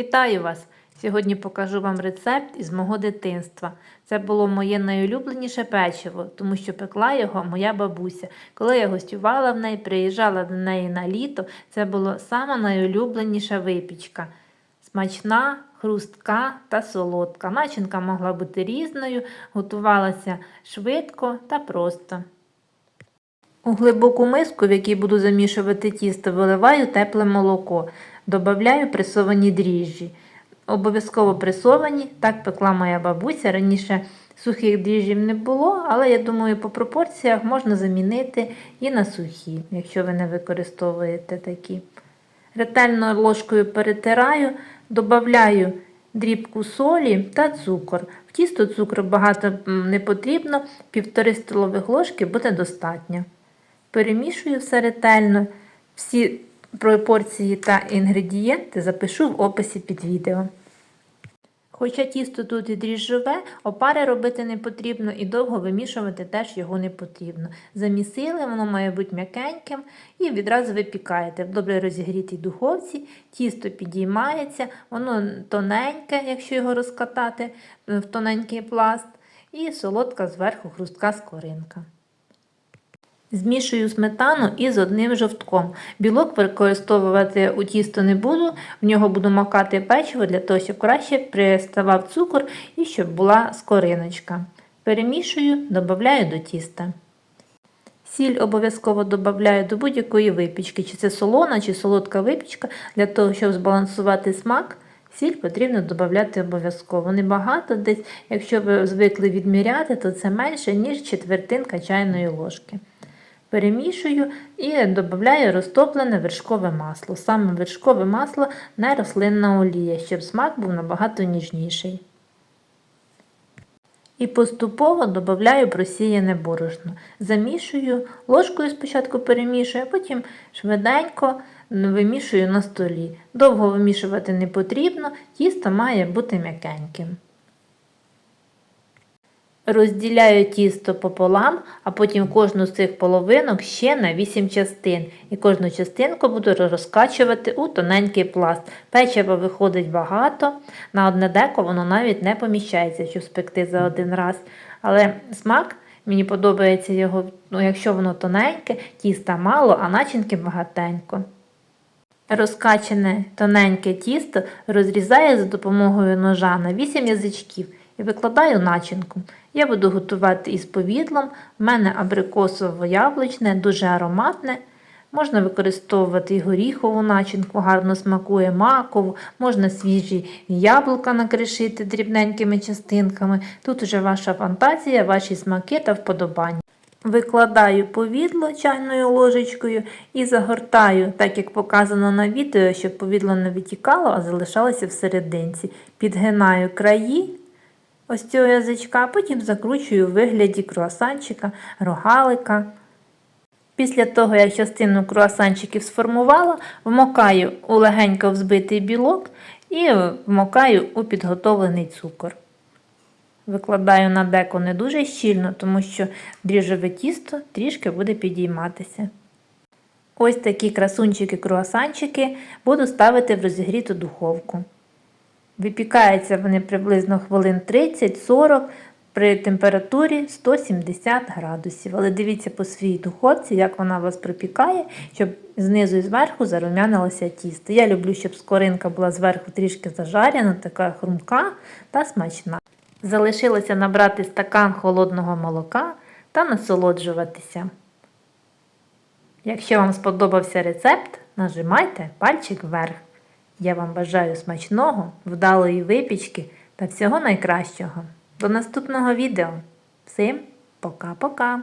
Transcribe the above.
Вітаю вас! Сьогодні покажу вам рецепт із мого дитинства. Це було моє найулюбленіше печиво, тому що пекла його моя бабуся. Коли я гостювала в неї, приїжджала до неї на літо, це була сама найулюбленіша випічка. Смачна, хрустка та солодка. Начинка могла бути різною, готувалася швидко та просто. У глибоку миску, в якій буду замішувати тісто, виливаю тепле молоко, додаю пресовані дріжджі. Обов'язково пресовані, так пекла моя бабуся. Раніше сухих дріжджів не було, але я думаю, по пропорціях можна замінити і на сухі, якщо ви не використовуєте такі. Ретельно ложкою перетираю, додаю дрібку солі та цукор. В тісто цукру багато не потрібно, півтори столових ложки буде достатньо. Перемішую все ретельно. Всі пропорції та інгредієнти запишу в описі під відео. Хоча тісто тут і дріжджове, опари робити не потрібно і довго вимішувати теж його не потрібно. Замісили, воно має бути м'якеньким і відразу випікаєте. В добре розігрітій духовці тісто підіймається, воно тоненьке, якщо його розкатати в тоненький пласт, і солодка зверху хрустка скоринка. Змішую сметану із одним жовтком. Білок використовувати у тісто не буду, в нього буду макати печиво для того, щоб краще приставав цукор і щоб була скориночка. Перемішую, додаю до тіста. Сіль обов'язково додаю до будь-якої випічки, чи це солона, чи солодка випічка, для того, щоб збалансувати смак. Сіль потрібно додати обов'язково. Небагато десь, якщо ви звикли відміряти, то це менше, ніж четвертинка чайної ложки. Перемішую і додаю розтоплене вершкове масло. Саме вершкове масло не рослинна олія, щоб смак був набагато ніжніший. І поступово додаю просіяне борошно. Замішую, ложкою спочатку перемішую, а потім швиденько вимішую на столі. Довго вимішувати не потрібно, тісто має бути м'якеньким. Розділяю тісто пополам, а потім кожну з цих половинок ще на 8 частин. І кожну частинку буду розкачувати у тоненький пласт. Печива виходить багато, на одне деко воно навіть не поміщається, щоб спекти за один раз. Але смак мені подобається його, ну, якщо воно тоненьке, тіста мало, а начинки багатенько. Розкачане тоненьке тісто розрізаю за допомогою ножа на 8 язичків викладаю начинку. Я буду готувати із повідлом. У мене абрикосово-яблучне, дуже ароматне. Можна використовувати і горіхову начинку, гарно смакує макову, можна свіжі яблука накришити дрібненькими частинками. Тут уже ваша фантазія, ваші смаки та вподобання. Викладаю повідло чайною ложечкою і загортаю, так як показано на відео, щоб повідло не витікало, а залишалося всерединці. Підгинаю краї ось цього язичка, потім закручую у вигляді круасанчика, рогалика. Після того, як частину круасанчиків сформувала, вмокаю у легенько взбитий білок і вмокаю у підготовлений цукор. Викладаю на деко не дуже щільно, тому що дріжджове тісто трішки буде підійматися. Ось такі красунчики-круасанчики буду ставити в розігріту духовку. Випікаються вони приблизно хвилин 30-40 при температурі 170 градусів. Але дивіться по своїй духовці, як вона вас припікає, щоб знизу і зверху зарум'янилося тісто. Я люблю, щоб скоринка була зверху трішки зажарена, така хрумка та смачна. Залишилося набрати стакан холодного молока та насолоджуватися. Якщо вам сподобався рецепт, нажимайте пальчик вверх. Я вам бажаю смачного, вдалої випічки та всього найкращого. До наступного відео. Всім пока-пока!